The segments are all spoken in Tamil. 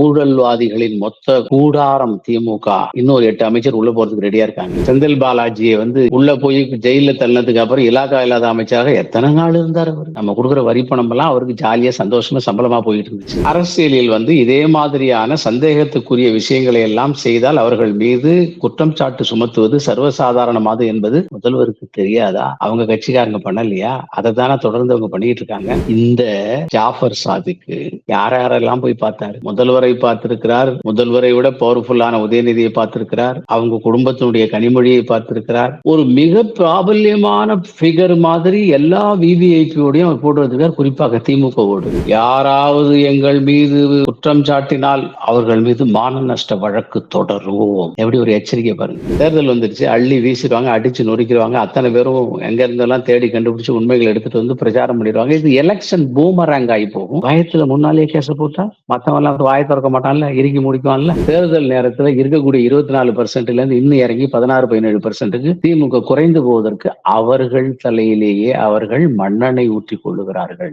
ஊழல்வாதிகளின் மொத்த கூடாரம் திமுக. இன்னொரு எட்டு அமைச்சர் உள்ள போறதுக்கு ரெடியா இருக்காங்க. செந்தில் பாலாஜியை வந்து உள்ள போய் ஜெயில தள்ளினதுக்கு அப்புறம் இலாக்கா இல்லாத அமைச்சராக எத்தனை நாள் இருந்தார் அவர்? நம்ம கொடுக்குற வரி பணம் எல்லாம் அவருக்கு ஜாலியா சந்தோஷமா சம்பளமா போயிட்டு இருந்துச்சு. அரசியலில் வந்து இதே மாதிரியான சந்தேகத்துக்குரிய விஷயங்களை எல்லாம் செய்தால் அவர்கள் மீது குற்றம் சாட்டு சுமத்துவது சர்வசாதாரணமானது என்பது முதல்வருக்கு தெரியாதா? அவங்க கட்சிக்காரங்க பண்ணலையா? அதை தானே தொடர்ந்து அவங்க பண்ணிட்டு இருக்காங்க. இந்த ஜாஃபர் சாதிக்கு யார யாரெல்லாம் போய் பார்த்தாரு? முதல்வர் பார்த்திருக்கிறார். முதல்வரை விட பவர்ஃபுல்லான உதயநிதியை பார்த்திருக்கிறார். அவங்க குடும்பத்தினுடைய கனிமொழியை பார்த்திருக்கிறார். ஒரு மிக பிராபல்யமான பிகர் மாதிரி எல்லா விவிஐபியோடையும் அவர் போட்டு வந்திருக்கார் குறிப்பாக திமுகவோடு. யாராவது எங்கள் மீது குற்றம் சாட்டினால் அவர்கள் மீது மான நஷ்ட வழக்கு தொடருவோம். எப்படி ஒரு எச்சரிக்கை பாருங்க. தேர்தல் வந்துருச்சு. அள்ளி வீசிடுவாங்க அடிச்சு நொறுக்கிடுவாங்க. அத்தனை பேரும் எங்க இருந்தெல்லாம் தேடி கண்டுபிடிச்சு உண்மைகளை எடுத்துட்டு வந்து பிரச்சாரம் பண்ணிடுவாங்க. இது எலெக்ஷன் பூமரங்க ஆகி போகும். பயத்துல முன்னாலேயே கேச போட்டா மத்தவங்க எல்லாம் திறக்க மாட்டான்ல இறுக்கி முடிக்குவான்ல தேர்தல் நேரத்துல இருக்கக்கூடிய இருபத்தி நாலு பர்சன்ட்ல இருந்து இன்னும் இறங்கி பதினாறு பதினேழு பர்சன்ட்டுக்கு திமுக குறைந்து போவதற்கு அவர்கள் தலையிலேயே அவர்கள் மண்ணெண்ணெய் ஊற்றி கொள்ளுகிறார்கள்.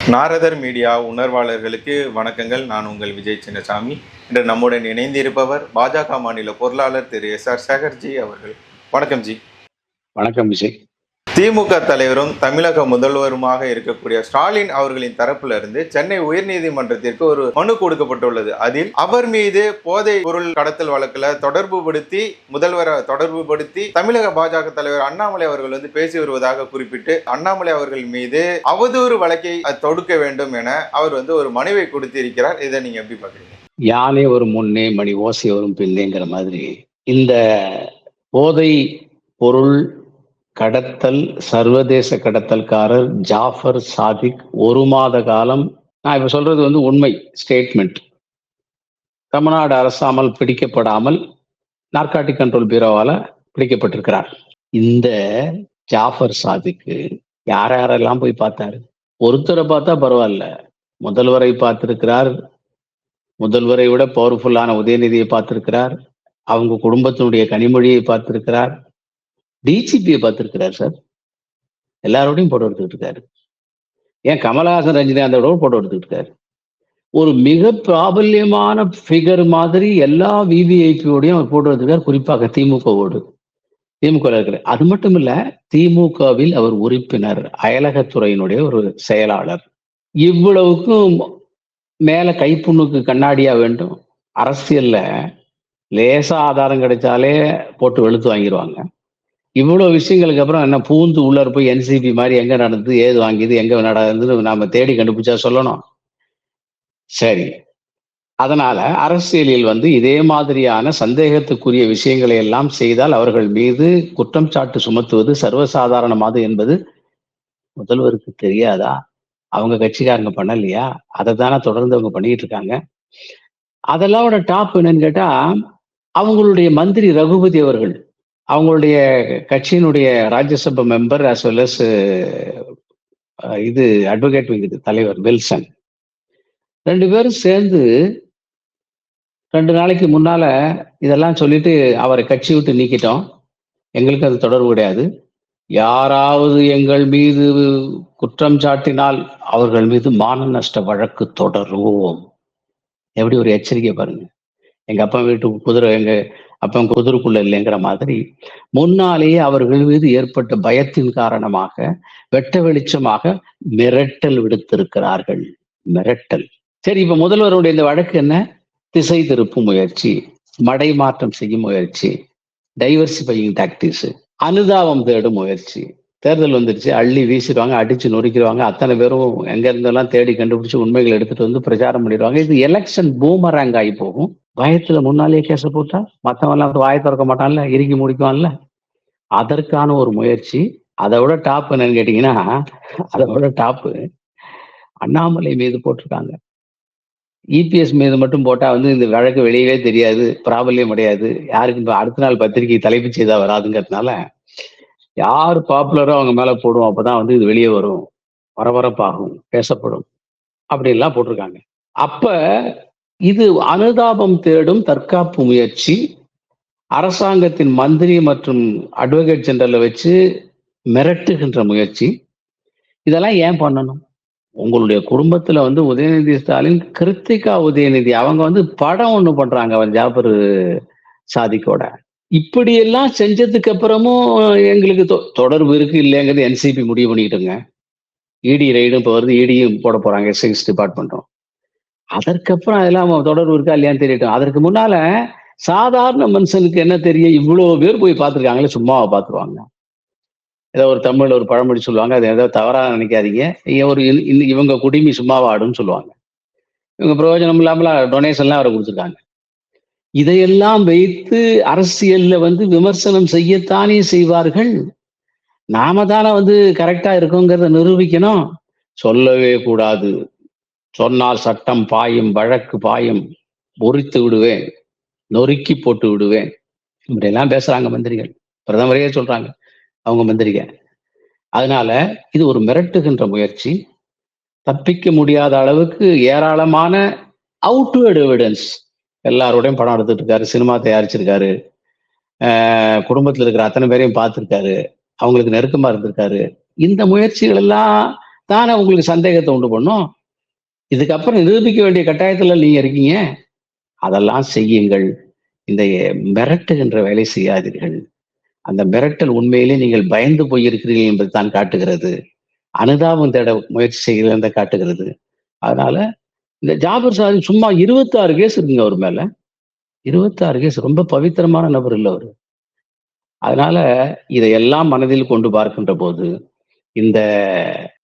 நாரதர் மீடியா உணர்வாளர்களுக்கு வணக்கங்கள். நான் உங்கள் விஜய் சின்னசாமி. இன்று நம்முடன் இணைந்திருப்பவர் பாஜக மாநில பொருளாளர் திரு எஸ் ஆர் சேகர்ஜி அவர்கள். வணக்கம் ஜி. வணக்கம் விஜய். திமுக தலைவரும் தமிழக முதல்வருமாக இருக்கக்கூடிய ஸ்டாலின் அவர்களின் தரப்புல இருந்து சென்னை உயர்நீதிமன்றத்திற்கு ஒரு மனு கொடுக்கப்பட்டுள்ளது. அதில் அவர் மீது போதை பொருள் கடத்தல் வழக்குல தொடர்பு படுத்தி முதல்வரை தொடர்பு படுத்தி தமிழக பாஜக தலைவர் அண்ணாமலை அவர்கள் வந்து பேசி வருவதாக குறிப்பிட்டு அண்ணாமலை அவர்கள் மீது அவதூறு வழக்கை தொடுக்க வேண்டும் என அவர் வந்து ஒரு மனுவை கொடுத்திருக்கிறார். இதை நீங்க எப்படி பாக்குறீங்க யானை ஒரு முன்னே மணி ஓசை வரும் பின்னேங்கிற மாதிரி இந்த போதை பொருள் கடத்தல் சர்வதேச கடத்தல்காரர் ஜாஃபர் சாதிக் ஒரு மாத காலம் நான் இப்ப சொல்றது வந்து உண்மை ஸ்டேட்மெண்ட் தமிழ்நாடு அரசாமல் பிடிக்கப்படாமல் நார்காட்டிக் கண்ட்ரோல் பியூரோவால பிடிக்கப்பட்டிருக்கிறார். இந்த ஜாஃபர் சாதிக்கு யார் யாரெல்லாம் போய் பார்த்தாரு? ஒருத்தரை பார்த்தா பரவாயில்ல. முதல்வரை பார்த்திருக்கிறார். முதல்வரை விட பவர்ஃபுல்லான உதயநிதியை பார்த்திருக்கிறார். அவங்க குடும்பத்தினுடைய கனிமொழியை பார்த்திருக்கிறார். டிஜிபியை பார்த்துருக்கிறார் சார் எல்லாரோடையும் போட்டோ எடுத்துக்கிட்டு இருக்காரு. ஏன் கமலஹாசன் ரஜினிகாந்தோட போட்டோ எடுத்துக்கிட்டு இருக்காரு. ஒரு மிக பிராபல்யமான ஃபிகர் மாதிரி எல்லா விவிஐபியோடையும் அவர் போட்டோ எடுத்துக்கார் குறிப்பாக திமுகவோடு. திமுக இருக்கிற அது மட்டும் இல்ல திமுகவில் அவர் உறுப்பினர் அயலகத்துறையினுடைய ஒரு செயலாளர். இவ்வளவுக்கும் மேல கைப்புண்ணுக்கு கண்ணாடியா வேண்டும். அரசியல்ல லேசா ஆதாரம் கிடைச்சாலே போட்டு வெளுத்து வாங்கிடுவாங்க இவ்வளோ விஷயங்களுக்கு அப்புறம் என்ன பூந்து உள்ளார போய் என்சிபி மாதிரி எங்க நடந்தது ஏது வாங்கியது எங்க நடந்தது நாம தேடி கண்டுபிடிச்சா சொல்லணும். சரி. அதனால அரசியலில் வந்து இதே மாதிரியான சந்தேகத்துக்குரிய விஷயங்களை எல்லாம் செய்தால் அவர்கள் மீது குற்றம் சாட்டு சுமத்துவது சர்வசாதாரணமானது என்பது முதல்வருக்கு தெரியாதா? அவங்க கட்சிக்காரங்க பண்ணலையா? அதை தானே தொடர்ந்து அவங்க பண்ணிட்டு இருக்காங்க. அதெல்லாம் டாப் என்னன்னு கேட்டா அவங்களுடைய மந்திரி ரகுபதி அவர்கள் அவங்களுடைய கட்சியினுடைய Rajya Sabha member as well as இது அட்வொகேட் விங் தலைவர் வில்சன். ரெண்டு பேரும் சேர்ந்து ரெண்டு நாளைக்கு முன்னால இதெல்லாம் சொல்லிட்டு அவரை கட்சி விட்டு நீக்கிட்டோம். எங்களுக்கு அது தொடர்பு கிடையாது. யாராவது எங்கள் மீது குற்றம் சாட்டினால் அவர்கள் மீது மான நஷ்ட வழக்கு தொடருவோம். எப்படி ஒரு எச்சரிக்கை பாருங்க. எங்க அப்பா வீட்டு குதிரை எங்க அப்பா குதிரைக்குள்ள இல்லைங்கிற மாதிரி முன்னாலேயே அவர்கள் மீது ஏற்பட்ட பயத்தின் காரணமாக வெட்ட வெளிச்சமாக மிரட்டல் விடுத்திருக்கிறார்கள். மிரட்டல். சரி இப்ப முதல்வருடைய இந்த வழக்கு என்ன? திசை திருப்பும் முயற்சி மடை மாற்றம் செய்யும் முயற்சி டைவர்சிஃபையிங் டாக்டிக்ஸ் அனுதாபம் தேடும் முயற்சி. தேர்தல் வந்துருச்சு அள்ளி வீசிடுவாங்க அடிச்சு நொறுக்கிடுவாங்க அத்தனை பேரும் எங்க இருந்தெல்லாம் தேடி கண்டுபிடிச்சு உண்மைகளை எடுத்துட்டு வந்து பிரச்சாரம் பண்ணிடுவாங்க. இது எலெக்ஷன் பூமரங்க ஆகி போகும். பயத்துல முன்னாலேயே கேச போட்டா மற்றவெல்லாம் எல்லாம் வாய திறக்க மாட்டான்ல இறுக்கி முடிக்குவான்ல. அதற்கான ஒரு முயற்சி. அதை விட டாப் என்னன்னு கேட்டீங்கன்னா அதை விட டாப்பு அண்ணாமலை மீது போட்டிருக்காங்க. இபிஎஸ் மீது மட்டும் போட்டா வந்து இந்த வழக்கு வெளியவே தெரியாது பிராபல்யம் கிடையாது யாருக்கு இப்போ அடுத்த நாள் பத்திரிகை தலைப்பு செய்தா வராதுங்கிறதுனால யார் பாப்புலரோ அவங்க மேல போடுவோம் அப்போதான் வந்து இது வெளியே வரும். பரபரப்பாகும் பேசப்படும். அப்படின்லாம் போட்டிருக்காங்க. அப்ப இது அனுதாபம் தேடும் தற்காப்பு முயற்சி. அரசாங்கத்தின் மந்திரி மற்றும் அட்வொகேட் ஜெனரலை வச்சு மிரட்டுகின்ற முயற்சி. இதெல்லாம் ஏன் பண்ணணும்? உங்களுடைய குடும்பத்துல வந்து உதயநிதி ஸ்டாலின் கிருத்திகா உதயநிதி அவங்க வந்து படம் ஒண்ணு பண்றாங்க ஜாபர் சாதிக்கோட. இப்படியெல்லாம் செஞ்சதுக்கு அப்புறமும் எங்களுக்கு தொ- தொடர்பு இருக்கு இல்லைங்கிறது என்சிபி முடிவு பண்ணிக்கிட்டுங்க. இடி ரைடும் இப்போ வருது இடியும் போட போறாங்க எக்ஸைஸ் டிபார்ட்மெண்ட்டும் அதற்கப்புறம் அதெல்லாம் தொடர்பு இருக்கா இல்லையான்னு தெரியட்டும். அதற்கு முன்னால சாதாரண மனுஷனுக்கு என்ன தெரியும்? இவ்வளோ பேர் போய் பார்த்துருக்காங்களே சும்மாவை பார்த்துருவாங்க. ஏதோ ஒரு தமிழ் ஒரு பழமொழி சொல்லுவாங்க. அது ஏதோ தவறாக நினைக்காதீங்க. ஒரு இவங்க குடிமி சும்மாவா ஆடுன்னு சொல்லுவாங்க. இவங்க பிரயோஜனம் இல்லாமல் டொனேஷன்லாம் அவரை கொடுத்துருக்காங்க. இதையெல்லாம் வைத்து அரசியல்ல வந்து விமர்சனம் செய்யத்தானே செய்வார்கள்? நாம தானே வந்து கரெக்டா இருக்கோங்கிறத நிரூபிக்கணும். சொல்லவே கூடாது. சொன்னால் சட்டம் பாயும் வழக்கு பாயும் பொறித்து விடுவேன் நொறுக்கி போட்டு விடுவேன். இப்படியெல்லாம் பேசுறாங்க மந்திரிகள். பிரதமரையே சொல்றாங்க அவங்க மந்திரிக. அதனால இது ஒரு மிரட்டுகின்ற முயற்சி. தப்பிக்க முடியாத அளவுக்கு ஏராளமான அவுட் எவிடன்ஸ் எல்லாரோடையும் படம் எடுத்துட்டு இருக்காரு சினிமா தயாரிச்சிருக்காரு குடும்பத்தில் இருக்கிற அத்தனை பேரையும் பார்த்துருக்காரு அவங்களுக்கு நெருக்கமா இருந்திருக்காரு. இந்த முயற்சிகள் எல்லாம் தானே உங்களுக்கு சந்தேகத்தை உண்டு பண்ணும்? இதுக்கப்புறம் நிரூபிக்க வேண்டிய கட்டாயத்துல நீங்க இருக்கீங்க. அதெல்லாம் செய்யுங்கள். இந்த மிரட்டுகின்ற வேலை செய்யாதீர்கள். அந்த மிரட்டல் உண்மையிலே நீங்கள் பயந்து போயிருக்கிறீர்கள் என்பது தான் காட்டுகிறது. அனுதாபம் தேட முயற்சி செய்கிறது காட்டுகிறது. அதனால இந்த ஜாபர் சாதி சும்மா இருபத்தாறு கேஸ் இருக்குங்க அவர் மேல. இருபத்தாறு கேஸ் ரொம்ப பவித்திரமான நபர் இல்லை அவர். அதனால இதையெல்லாம் மனதில் கொண்டு பார்க்கின்ற போது இந்த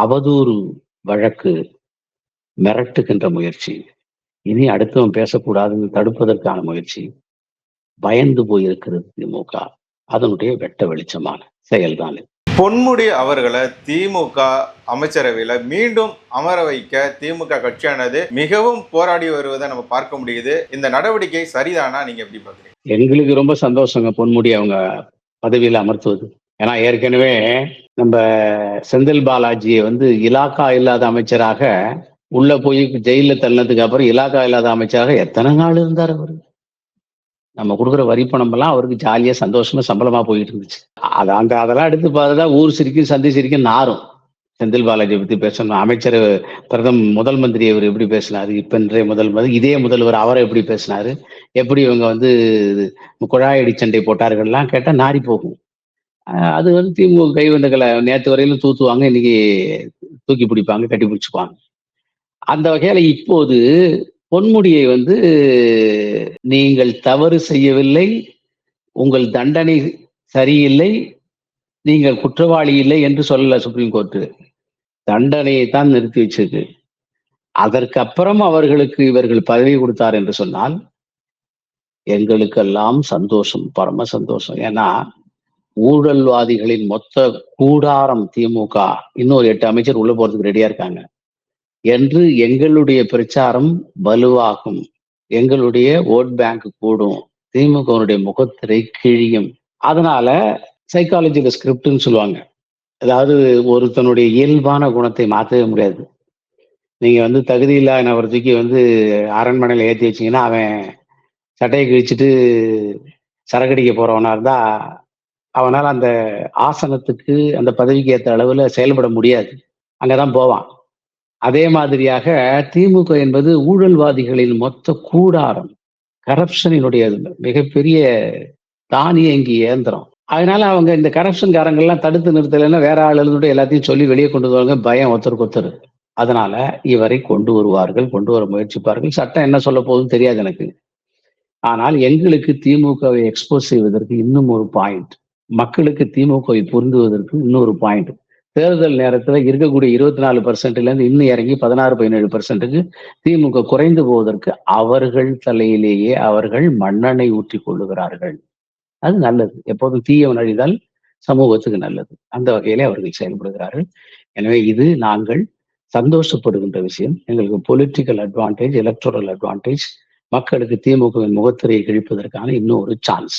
அவதூறு வழக்கு மிரட்டுகின்ற முயற்சி. இனி அடுத்தவன் பேசக்கூடாதுன்னு தடுப்பதற்கான முயற்சி. பயந்து போயிருக்கிறது திமுக. அதனுடைய வெட்ட வெளிச்சமான செயல்தான். பொன்முடி அவர்களை திமுக அமைச்சரவையில மீண்டும் அமர வைக்க திமுக கட்சியானது மிகவும் போராடி வருவதை நம்ம பார்க்க முடியுது. இந்த நடவடிக்கை சரிதானா? நீங்க எப்படி பாக்குறீங்க எங்களுக்கு ரொம்ப சந்தோஷங்க பொன்முடி அவங்க பதவியில அமர்த்துவது. ஏன்னா ஏற்கனவே நம்ம செந்தில் பாலாஜியை வந்து இலாக்கா இல்லாத அமைச்சராக உள்ள போய் ஜெயில தள்ளினதுக்கு அப்புறம் இலாக்கா இல்லாத அமைச்சராக எத்தனை நாள் இருந்தார் அவரு? நம்ம கொடுக்குற வரி பணம் எல்லாம் அவருக்கு ஜாலியா சந்தோஷமா சம்பளமா போயிட்டு இருந்துச்சு. அது அந்த அதெல்லாம் எடுத்து பார்த்தா ஊர் சிரிக்கும் சந்தை சிரிக்கும் நாரும். செந்தில் பாலாஜி பத்தி பேசணும். அமைச்சர் பிரதம் முதல் மந்திரி அவர் எப்படி பேசினாரு? இப்ப இன்றைய முதல் மந்திரி இதே முதல்வர் அவரை எப்படி பேசினாரு? எப்படி இவங்க வந்து குழாயடி சண்டை போட்டார்கள்லாம் கேட்டா நாரி போகும். அது வந்து திமுக கைவந்தங்களை நேற்று வரையிலும் தூத்துவாங்க இன்னைக்கு தூக்கி பிடிப்பாங்க கட்டி பிடிச்சிப்பாங்க அந்த வகையில இப்போது பொன்முடியை வந்து நீங்கள் தவறு செய்யவில்லை உங்கள் தண்டனை சரியில்லை நீங்கள் குற்றவாளி இல்லை என்று சொல்லல சுப்ரீம் கோர்ட்டு தண்டனையை தான் நிறுத்தி வச்சிருக்கு. அதற்கு அப்புறம் அவர்களுக்கு இவர்கள் பதவி கொடுத்தார் என்று சொன்னால் எங்களுக்கெல்லாம் சந்தோஷம் பரம சந்தோஷம். ஏன்னா ஊழல்வாதிகளின் மொத்த கூடாரம் திமுக. இன்னொரு எட்டு அமைச்சர் உள்ள போறதுக்கு ரெடியா இருக்காங்க. என்று எங்களுடைய பிரச்சாரம் வலுவாகும். எங்களுடைய ஓட் பேங்க் கூடும். திமுகவுடைய முகத்திரை கிழியும். அதனால சைக்காலஜியில் ஸ்கிரிப்ட்னு சொல்லுவாங்க. அதாவது ஒருத்தனுடைய இயல்பான குணத்தை மாற்றவே முடியாது. நீங்க வந்து தகுதி இல்லாத தூக்கி வந்து அரண்மனையில் ஏற்றி வச்சீங்கன்னா அவன் சட்டையை கிழிச்சிட்டு சரக்கடிக்க போறவனா இருந்தா அவனால் அந்த ஆசனத்துக்கு அந்த பதவிக்கு ஏற்ற அளவில் செயல்பட முடியாது. அங்கே தான் போவான். அதே மாதிரியாக திமுக என்பது ஊழல்வாதிகளின் மொத்த கூடாரம் கரப்ஷனினுடைய மிகப்பெரிய தானியங்கி இயந்திரம். அதனால அவங்க இந்த கரப்ஷன்காரங்கள்லாம் தடுத்து நிறுத்தலைன்னா வேற ஆளுநருடைய எல்லாத்தையும் சொல்லி வெளியே கொண்டு வருவாங்க. பயம் ஒருத்தருக்கு ஒருத்தர் அதனால இவரை கொண்டு வருவார்கள் கொண்டு வர முயற்சிப்பார்கள். சட்டம் என்ன சொல்ல போகுதுன்னு தெரியாது எனக்கு. ஆனால் எங்களுக்கு திமுகவை எக்ஸ்போஸ் செய்வதற்கு இன்னும் ஒரு பாயிண்ட் மக்களுக்கு திமுகவை புரிந்துவதற்கு இன்னொரு பாயிண்ட் தேர்தல் நேரத்துல இருக்கக்கூடிய இருபத்தி நாலு பர்சன்ட்ல இருந்து இன்னும் இறங்கி பதினாறு பதினேழு பர்சன்ட்டுக்கு திமுக குறைந்து போவதற்கு அவர்கள் தலையிலேயே அவர்கள் மண்ணெண்ணெய் ஊற்றி கொள்ளுகிறார்கள். அது நல்லது. எப்போதும் தீயவன் அழிதால் சமூகத்துக்கு நல்லது. அந்த வகையிலே அவர்கள் செயல்படுகிறார்கள். எனவே இது நாங்கள் சந்தோஷப்படுகின்ற விஷயம். எங்களுக்கு பொலிட்டிக்கல் அட்வான்டேஜ் எலக்ட்ரல் அட்வான்டேஜ் மக்களுக்கு திமுகவின் முகத்திரையை கிழிப்பதற்கான ஒரு சான்ஸ்